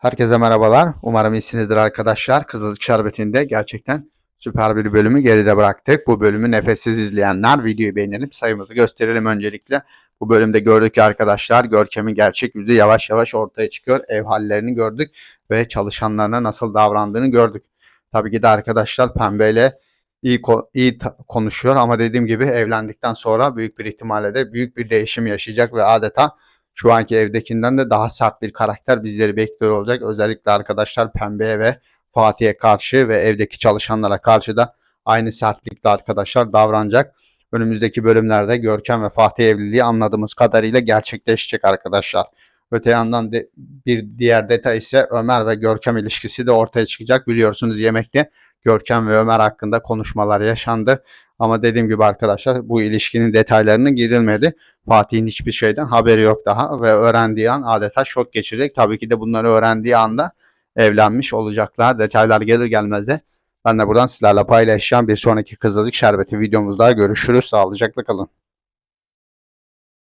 Herkese merhabalar. Umarım iyisinizdir arkadaşlar. Kızılcık Şerbeti'nde gerçekten süper bir bölümü geride bıraktık. Bu bölümü nefessiz izleyenler videoyu beğenelim. Sayımızı gösterelim öncelikle. Bu bölümde gördük ki arkadaşlar Görkem'in gerçek yüzü yavaş yavaş ortaya çıkıyor. Ev hallerini gördük ve çalışanlarına nasıl davrandığını gördük. Tabii ki de arkadaşlar Pembe ile iyi, iyi konuşuyor ama dediğim gibi evlendikten sonra büyük bir ihtimalle de büyük bir değişim yaşayacak ve adeta şu anki evdekinden de daha sert bir karakter bizleri bekliyor olacak. Özellikle arkadaşlar Pembe'ye ve Fatih'e karşı ve evdeki çalışanlara karşı da aynı sertlikle arkadaşlar davranacak. Önümüzdeki bölümlerde Görkem ve Fatih evliliği anladığımız kadarıyla gerçekleşecek arkadaşlar. Öte yandan de bir diğer detay ise Ömer ve Görkem ilişkisi de ortaya çıkacak. Biliyorsunuz yemekte Görkem ve Ömer hakkında konuşmalar yaşandı. Ama dediğim gibi arkadaşlar bu ilişkinin detaylarına girilmedi. Fatih'in hiçbir şeyden haberi yok daha ve öğrendiği an adeta şok geçirecek. Tabii ki de bunları öğrendiği anda evlenmiş olacaklar. Detaylar gelir gelmez de ben de buradan sizlerle paylaşacağım. Bir sonraki Kızılcık Şerbeti videomuzda görüşürüz. Sağlıcakla kalın.